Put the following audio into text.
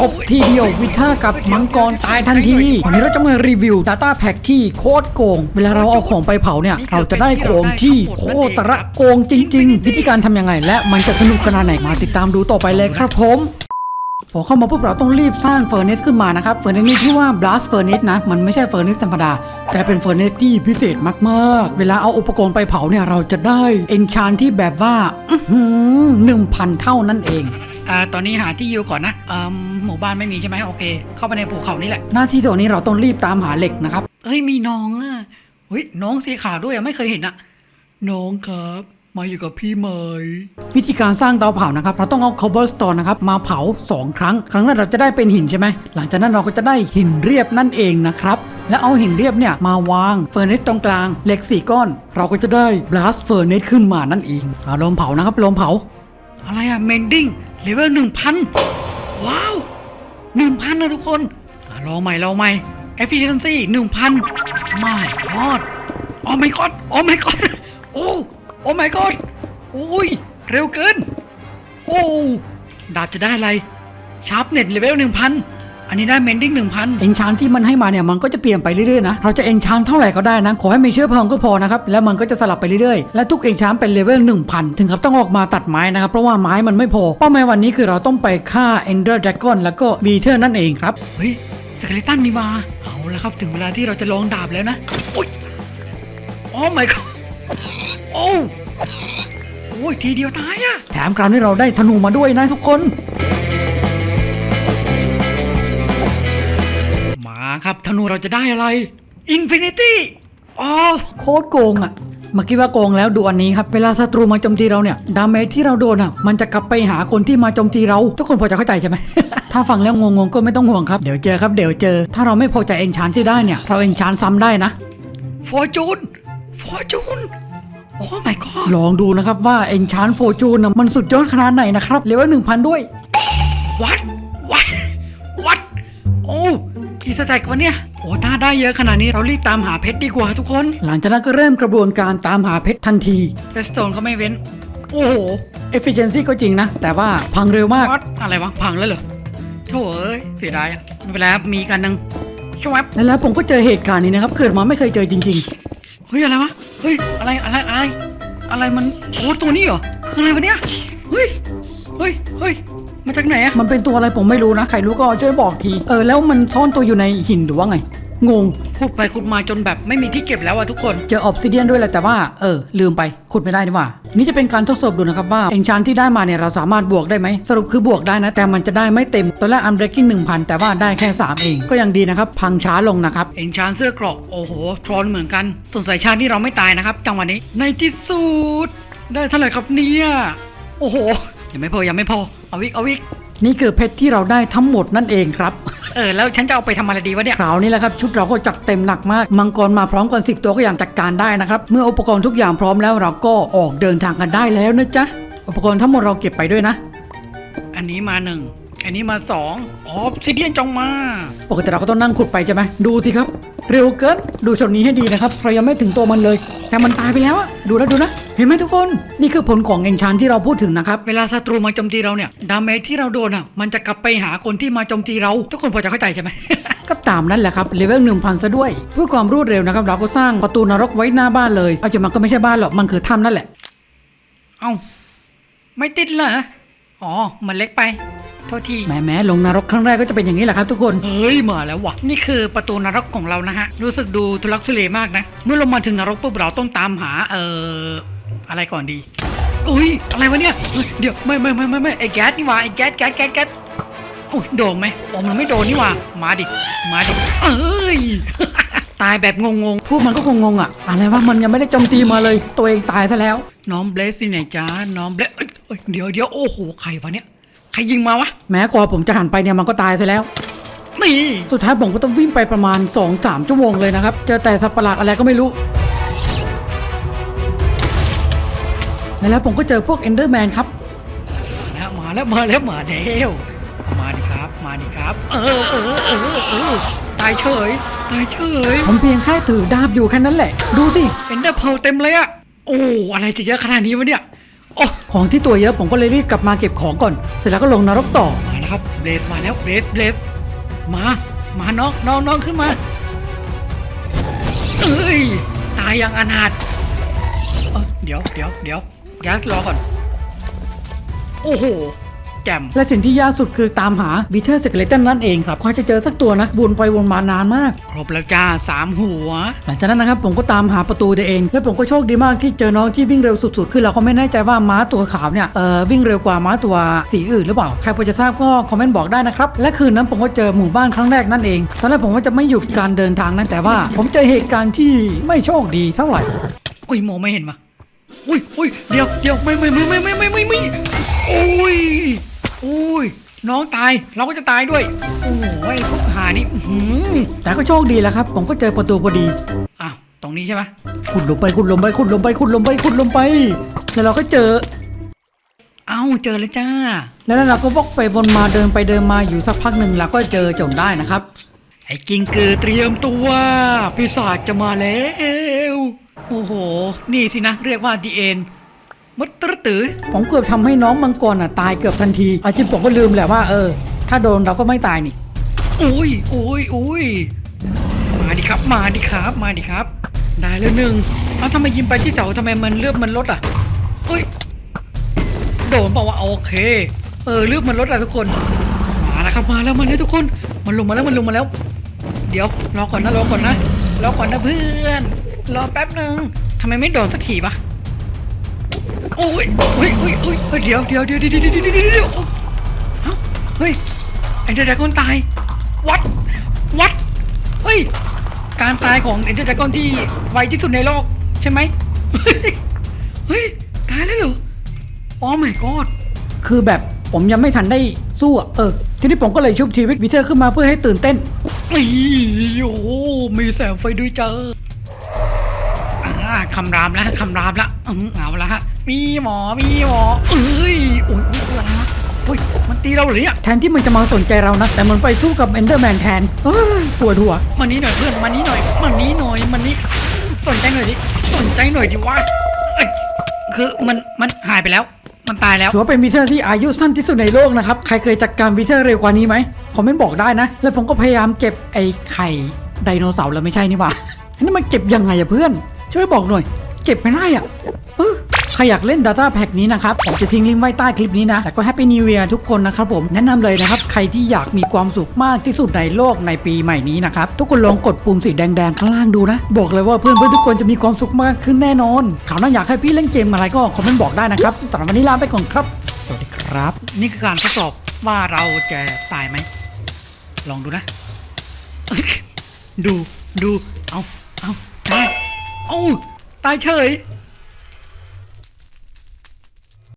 ตบทีเดียววิท่ากับมังกรตายทันที วันนี้เราจะมารีวิว Data Pack ที่โคตรโกง เวลาเราเอาของไปเผาเนี่ย เราจะได้ของที่โคตรโกงจริง ๆ วิธีการทำยังไง และมันจะสนุกขนาดไหนมาติดตามดูต่อไปเลยครับผมพอเข้ามาปุ๊บเราต้องรีบสร้างเฟอร์เนสขึ้นมานะครับเฟอร์เนสนี้ชื่อว่า blast furnace นะ มันไม่ใช่เฟอร์เนสธรรมดา แต่เป็นเฟอร์เนสที่พิเศษมาก ๆ เวลาเอาอุปกรณ์ไปเผาเนี่ยเราจะได้เอนชานที่แบบว่าหนึ่งพันเท่านั่นเอง อ่าตอนนี้หาที่อยู่ก่อนนะอ่าหมู่บ้านไม่มีใช่ไหมโอเค เข้าไปในภูเขานี่แหละ หน้าที่ตัวนี้เราต้องรีบตามหาเหล็กนะครับเฮ้ยมีน้องอะเฮ้ยน้องสีขาวด้วยอะไม่เคยเห็นอะ น้องครับมาอยู่กับพี่ไหมวิธีการสร้างเตาเผานะครับ เราต้องเอา cobblestone นะครับ มาเผา 2 ครั้ง ครั้งแรกเราจะได้เป็นหินใช่ไหม หลังจากนั้นเราก็จะได้หินเรียบนั่นเองนะครับ แล้วเอาหินเรียบเนี่ย มาวางเฟอร์เนสตรงกลางเหล็ก 4 ก้อน เราก็จะได้ blast furnace ขึ้นมานั่นเองเอาลมเผานะครับลมเผา อะไรอะ mending เลเวลหนึ่งพันว้าวหนึ่งพันนะทุกคนอะรอใหม่รอใหม่ efficiency 1,000 my god โอ้ my god โอ้ my god โอ้โอ้ my god โอ้ยเร็วเกิน โอ้ดาบจะได้อะไรชาร์ปเน็ตเลเวลหนึ่งพัน อันนี้ได้เมนดิ้งหนึ่งพันเอนชานที่มันให้มาเนี่ยมันก็จะเปลี่ยนไปเรื่อยๆนะเราจะเอนชานเท่าไหร่ก็ได้นะขอให้มีเชื้อเพลิงก็พอนะครับแล้วมันก็จะสลับไปเรื่อยๆและทุกเอนชานเป็นเลเวล1,000 ถึงกับต้องออกมาตัดไม้นะครับเพราะว่าไม้มันไม่พอเป้าหมายวันนี้คือเราต้องไปฆ่า Ender Dragon แล้วก็บีเทอร์นั่นเองครับเฮ้ยสเกเลตันนี่มาเอาแล้วครับถึงเวลาที่เราจะลองดาบแล้วนะโอ้ยโอ้ my god โอ้โอ้ยทีเดียวตายอะแถมคราวนี้เราได้ธนูมาด้วยนะทุกคน ครับธนูเราจะได้อะไรอินฟินิตี้อ๋อโคตรโกงอะเมื่อกี้ว่าโกงแล้วดูอันนี้ครับเวลาศัตรูมาโจมตีเราเนี่ยดาเมจที่เราโดนอะมันจะกลับไปหาคนที่มาโจมตีเรา ทุกคนพอจะเข้าใจใช่ไหม ถ้าฟังแล้วงงๆก็ไม่ต้องห่วงครับ เดี๋ยวเจอครับเดี๋ยวเจอ ถ้าเราไม่พอใจเองชานที่ได้เนี่ย เราเองชานซ้ำได้นะฟอร์จูนฟอร์จูนโอ้ my god ลองดูนะครับว่าเอ็นชานโฟจูนมันสุดยอดขนาดไหนนะครับเลเวลหนึ่งพันด้วยวัดวัดวัดโอ้ กี่สแต็กวะเนี่ยโอ้ถ้าได้เยอะขนาดนี้เรารีบตามหาเพชรดีกว่าทุกคน หลังจากนั้นก็เริ่มกระบวนการตามหาเพชรทันทีเรสโตนก็ไม่เว้น โอ้โหเอฟฟิเชนซีก็จริงนะ แต่ว่าพังเร็วมาก อะไรวะ พังแล้วเหรอโถ่เอ้ยเสียดายอะไม่เป็นไรครับมีกันนึงชวับแล้วแล้วผมก็เจอเหตุการณ์นี้นะครับ เกิดมาไม่เคยเจอจริงๆ เฮ้ย อะไรวะ เฮ้ย อะไร อะไร อะไร อะไรมัน โอ้ตัวนี้เหรอ คืออะไรวะเนี่ย เฮ้ย เฮ้ย เฮ้ย มาจากไหนอะมันเป็นตัวอะไรผมไม่รู้นะ ใครรู้ก็ช่วยบอกที เออแล้วมันซ่อนตัวอยู่ในหินหรือว่าไง งง ขุดไปขุดมาจนแบบไม่มีที่เก็บแล้วอะทุกคน เจอออฟซิเดียนด้วยแหละแต่ว่า เออ ลืมไป ขุดไม่ได้นี่หว่า นี่จะเป็นการทดสอบดูนะครับว่าเอนชานที่ได้มาเนี่ยเราสามารถบวกได้ไหม สรุปคือบวกได้นะ แต่มันจะได้ไม่เต็ม ตอนแรกอันเบรกกิ้งหนึ่งพันแต่ว่าได้แค่ 3 เอง ก็ยังดีนะครับ พังช้าลงนะครับ เอนชานเสื้อเกราะโอ้โหทรอนเหมือนกันสงสัยชาติที่เราไม่ตายนะครับ จังหวะนี้ ในที่สุด ได้เท่าไหร่ครับเนี่ย โอ้โห ยังไม่พอยังไม่พอ เอาวิกเอาวิกนี่คือเพชรที่เราได้ทั้งหมดนั่นเองครับ เออแล้วฉันจะเอาไปทำอะไรดีวะเนี่ยคราวนี้แหละครับชุดเราก็จัดเต็มหนักมาก มังกรมาพร้อมกัน10 ตัวก็ยังจัดการได้นะครับ เมื่ออุปกรณ์ทุกอย่างพร้อมแล้วเราก็ออกเดินทางกันได้แล้วนะจ๊ะ อุปกรณ์ทั้งหมดเราเก็บไปด้วยนะ อันนี้มาหนึ่งอันนี้มาสองออฟซิเดียนจงมา ปกติเราก็ต้องนั่งขุดไปใช่ไหมดูสิครับ เร็วเกินดูช็อตนี้ให้ดีนะครับเรายังไม่ถึงตัวมันเลย แต่มันตายไปแล้วอะดูนะดูนะ เห็นไหมทุกคน นี่คือผลของเอนชานที่เราพูดถึงนะครับ เวลาศัตรูมาโจมตีเราเนี่ย ดาเมจที่เราโดนอะมันจะกลับไปหาคนที่มาโจมตีเรา ทุกคนพอจะเข้าใจใช่ไหม ก็ตามนั่นแหละครับเลเวลหนึ่งพันซะด้วย เพื่อความรวดเร็วนะครับเราก็สร้างประตูนรกไว้หน้าบ้านเลย เอาจริงมันก็ไม่ใช่บ้านหรอกมันคือถ้ำนั่นแหละ เอ้าไม่ติดเหรออ๋อมันเล็กไป โทษทีแหมแหมลงนรกครั้งแรกก็จะเป็นอย่างนี้แหละครับ ทุกคนเฮ้ยมาแล้ววะนี่คือประตูนรกของเรานะฮะรู้สึกดูทุลักทุเลมากนะ เมื่อลงมาถึงนรกปุ๊บเราต้องตามหาเอ่ออะไรก่อนดีอุ้ยอะไรวะเนี่ยเฮ้ยเดี๋ยวไม่ไม่ไม่ไม่ไม่ไอ้แก๊สนี่หว่าไอ้แก๊สแก๊สแก๊สแก๊สโอ้ยโดนไหมโอ้มันไม่โดนนี่หว่ามาดิมาดิเอ้ยตายแบบงงๆ พวกมันก็คงงงอะ อะไรวะมันยังไม่ได้โจมตีมาเลย ตัวเองตายซะแล้ว น้องเบสที่ไหนจ้าน้องเบสเอ้ยเอ้ยเดี๋ยวเดี๋ยวโอ้โห ใครวะเนี่ย ใครยิงมาวะ แม้กว่าผมจะหันไปเนี่ยมันก็ตายซะแล้ว นี่ สุดท้ายผมก็ต้องวิ่งไปประมาณ 2-3 ชั่วโมงเลยนะครับ เจอแต่สัตว์ประหลาดอะไรก็ไม่รู้ แล้วผมก็เจอพวกเอนเดอร์แมนครับมาแล้วมาแล้วมาแล้วมาแล้วมาดิครับ มาดิครับ เออเออเออเออตายเฉยตายเฉย ผมเพียงแค่ถือดาบอยู่แค่นั้นแหละ ดูสิเอนเดอร์เพลเต็มเลยอะโอ้อะไรจะเยอะขนาดนี้วะเนี่ย โอ้ของที่ตัวเยอะผมก็เลยรีบกลับมาเก็บของก่อน เสร็จแล้วก็ลงนรกต่อมาแล้วครับเบสมาแล้วเบสเบสมา มาน้องน้องน้องขึ้นมา เอ้ยตายอย่างอนาถเเดี๋ยวเดี๋ยวเดี๋ยวแก๊สรอก่อน โอ้โห แกมและสิ่งที่ยากสุดคือตามหาบีเทอร์สเกเลตันนั่นเองครับคอยจะเจอสักตัวนะวนไปวนมานานมาก ครบแล้วจ้าสามหัว หลังจากนั้นนะครับผมก็ตามหาประตูตัวเอง และผมก็โชคดีมากที่เจอน้องที่วิ่งเร็วสุดๆ คือเราก็ไม่แน่ใจว่าม้าตัวขาวเนี่ยเอ่อวิ่งเร็วกว่าม้าตัวสีอื่นหรือเปล่า ใครพอจะทราบก็คอมเมนต์บอกได้นะครับ และคืนนั้นผมก็เจอหมู่บ้านครั้งแรกนั่นเอง ตอนแรกผมก็จะไม่หยุดการเดินทางนั่นแต่ว่า ผมเจอเหตุการณ์ที่ไม่โชคดีเท่าไหร่อุ้ยมองไม่เห็นมาอุ้ยอุ้ยเดี๋ยวเดี๋ยวไม่ไม่ไม่ไม่ไม่ไม่ไม่โอ้ย อุ้ยน้องตายเราก็จะตายด้วย โอ้ยพวกหานี่หือแต่ก็โชคดีแล้วครับ ผมก็เจอประตูพอดีอ้าวตรงนี้ใช่ไหมขุดลงไปขุดลงไปขุดลงไปขุดลงไปขุดลงไปแล้วเราก็เจอ เอ้าเจอแล้วจ้า แล้วเราก็วกไปวนมาเดินไปเดินมาอยู่สักพักหนึ่งเราก็เจอจนได้นะครับไอ้กิงเกอร์เตรียมตัวปีศาจจะมาแล้ว โอ้โห นี่สินะ เรียกว่าดีเอ็น มัดตระตือผมเกือบทำให้น้องมังกรอะตายเกือบทันทีอาจริงผมก็ลืมแหละว่าเออ ถ้าโดนเราก็ไม่ตายนี่อุ้ยอุ้ยอุ้ยมาดิครับ มาดิครับ มาดิครับ ได้แล้วหนึ่งเอาทำไมยิงไปที่เสาทำไมมันเลือดมันลดอะเฮ้ยโดนบอกว่าวะโอเค เออเลือดมันลดอะทุกคน มาแล้วครับมาแล้วมาแล้วทุกคน มันลงมาแล้วมันลงมาแล้ว เดี๋ยวรอก่อนนะรอก่อนนะรอก่อนนะเพื่อน รอแป๊บหนึ่งทำไมไม่โดนสักทีปะ โอ้ยเฮ้ยเฮ้ยเฮ้ยเดี๋ยวเดี๋ยวเดี๋ยวเดี๋ยวเดี๋ยวเดี๋ยวเดี๋ยวเอ้าเฮ้ยไอ้เดรากอนตายวัดวัดเฮ้ยการตายของไอ้เดรากอนที่ไวที่สุดในโลกใช่ไหมเฮ้ยเฮ้ยตายแล้วเหรออ๋อ my god คือแบบผมยังไม่ทันได้สู้อะเออ ทีนี้ผมก็เลยชุบชีวิตวิเทอร์ขึ้นมาเพื่อให้ตื่นเต้นโอ้มีแสงไฟด้วยเจอ คำรามแล้วคำรามแล้วอืมเอาละฮะมีหมอมีหมอเอ้ยโอ้ยโอ้ยอะไรวะโอ้ยมันตีเราเหรอเนี่ยแทนที่มันจะมาสนใจเรานะ แต่มันไปสู้กับเอนเดอร์แมนแทนเอ้ยปวดหัวมันนี้หน่อยเพื่อนมันนี้หน่อยมันนี้หน่อยมันนี้สนใจหน่อยดิสนใจหน่อยดิว่าเอ้ยคือมันมันหายไปแล้ว มันตายแล้วถือว่าเป็นวิเทอร์ที่อายุสั้นที่สุดในโลกนะครับ ใครเคยจัดการวิเทอร์เร็วกว่านี้ไหมคอมเมนต์บอกได้นะ แล้วผมก็พยายามเก็บไอ้ไข่ไดโนเสาร์แล้วไม่ใช่นี่หว่าอันนี้มันเก็บยังไงอะเพื่อน ช่วยบอกหน่อย เก็บไม่ได้อะเออใครอยากเล่น Data Pack นี้นะครับ ผมจะทิ้งลิงก์ไว้ใต้คลิปนี้นะ แต่ก็ Happy New Year ทุกคนนะครับผมแนะนำเลยนะครับ ใครที่อยากมีความสุขมากที่สุดในโลกในปีใหม่นี้นะครับ ทุกคนลองกดปุ่มสีแดงๆ ข้างล่างดูนะ บอกเลยว่าเพื่อนๆทุกคนจะมีความสุขมากขึ้นแน่นอนข่าวหน้าอยากให้พี่เล่นเกมอะไรก็คอมเมนต์บอกได้นะครับสำหรับวันนี้ลาไปก่อนครับ สวัสดีครับ นี่คือการทดสอบว่าเราจะตายไหมลองดูนะ ดูดูเอาเอาตาย เอาตายเฉย